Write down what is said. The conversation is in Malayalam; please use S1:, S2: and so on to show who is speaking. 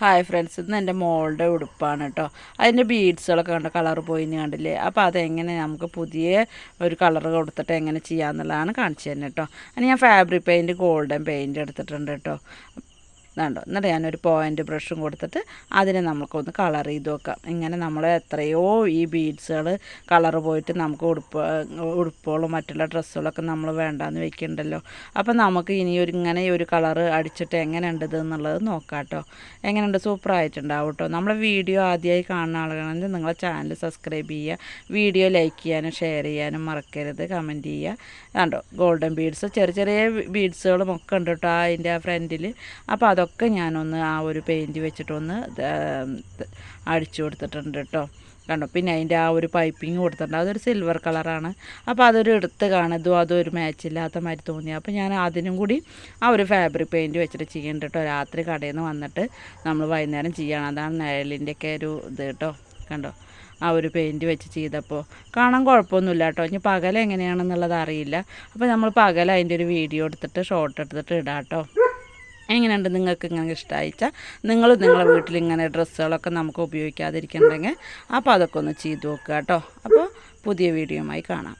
S1: ഹായ് ഫ്രണ്ട്സ് ഇന്ന് എന്റെ മോളുടെ ഉടുപ്പാണ് കേട്ടോ. അതിന്റെ ബീഡ്സുകളൊക്കെ കണ്ട? കളർ പോയിന്ന് കണ്ടില്ലേ? അപ്പോൾ അതെങ്ങനെ നമുക്ക് പുതിയ ഒരു കളർ കൊടുത്തിട്ട് എങ്ങനെ ചെയ്യാമെന്നുള്ളതാണ് കാണിച്ചു തന്നെ കേട്ടോ. അതിന് ഞാൻ ഫാബ്രിക് പെയിന്റ് ഗോൾഡൻ പെയിന്റ് എടുത്തിട്ടുണ്ട് കേട്ടോ. ഇതുണ്ടോ എന്നിട്ട് ഞാനൊരു പോയിന്റ് ബ്രഷും കൊടുത്തിട്ട് അതിനെ നമുക്കൊന്ന് കളർ ചെയ്ത് വെക്കാം. ഇങ്ങനെ നമ്മൾ എത്രയോ ഈ ബീഡ്സുകൾ കളർ പോയിട്ട് നമുക്ക് ഉടുപ്പ് ഉടുപ്പുകളും മറ്റുള്ള ഡ്രസ്സുകളൊക്കെ നമ്മൾ വേണ്ടാന്ന് വെക്കുന്നുണ്ടല്ലോ അപ്പോൾ നമുക്ക് ഇനി ഒരു ഇങ്ങനെ ഒരു കളർ അടിച്ചിട്ട് എങ്ങനെയുണ്ട് എന്നുള്ളത് നോക്കാം കേട്ടോ എങ്ങനെയുണ്ട് സൂപ്പറായിട്ടുണ്ടാവും കേട്ടോ നമ്മളെ വീഡിയോ ആദ്യമായി കാണുന്ന ആളുകളാണെങ്കിൽ നിങ്ങളെ ചാനൽ സബ്സ്ക്രൈബ് ചെയ്യുക. വീഡിയോ ലൈക്ക് ചെയ്യാനും ഷെയർ ചെയ്യാനും മറക്കരുത്. കമന്റ് ചെയ്യുക. കണ്ടോ? ഗോൾഡൻ ബീഡ്സ് ചെറിയ ചെറിയ ബീഡ്സുകളും ഒക്കെ ഉണ്ട് കേട്ടോ അതിന്റെ ഫ്രണ്ടിൽ അപ്പോൾ അതൊക്കെ ഞാനൊന്ന് ആ ഒരു പെയിന്റ് വെച്ചിട്ടൊന്ന് അടിച്ചു കൊടുത്തിട്ടുണ്ട് കേട്ടോ കണ്ടോ? പിന്നെ അതിന്റെ ആ ഒരു പൈപ്പിങ് കൊടുത്തിട്ടുണ്ട്. അതൊരു സിൽവർ കളറാണ് അപ്പോൾ അതൊരു എടുത്ത് കാണുന്നതും അതൊരു മാച്ച് ഇല്ലാത്ത മാതിരി തോന്നി. അപ്പോൾ ഞാൻ അതിനും കൂടി ആ ഒരു ഫാബ്രിക് പെയിന്റ് വെച്ചിട്ട് ചെയ്യേണ്ട കേട്ടോ രാത്രി കടയിൽ നിന്ന് വന്നിട്ട് നമ്മൾ വൈകുന്നേരം ചെയ്യണം. അതാണ് നിഴലിന്റെയൊക്കെ ഒരു ഇത് കേട്ടോ കണ്ടോ? ആ ഒരു പെയിന്റ് വെച്ച് ചെയ്തപ്പോൾ കാണാൻ കുഴപ്പമൊന്നുമില്ല കേട്ടോ ഇനി പകൽ എങ്ങനെയാണെന്നുള്ളത് അറിയില്ല. അപ്പോൾ നമ്മൾ പകൽ അതിന്റെ ഒരു വീഡിയോ എടുത്തിട്ട് ഷോർട്ട് എടുത്തിട്ട് ഇടാം കേട്ടോ എങ്ങനെയുണ്ട് നിങ്ങൾക്ക് ഇങ്ങനെ ഇഷ്ടമായിച്ചാൽ നിങ്ങൾ നിങ്ങളുടെ വീട്ടിൽ ഇങ്ങനെ ഡ്രസ്സുകളൊക്കെ നമുക്ക് ഉപയോഗിക്കാതിരിക്കണ്ടെങ്കിൽ. അപ്പോൾ അതൊക്കെ ഒന്ന് ചെയ്ത് നോക്കുക കേട്ടോ. അപ്പോൾ പുതിയ വീഡിയോയുമായി കാണാം.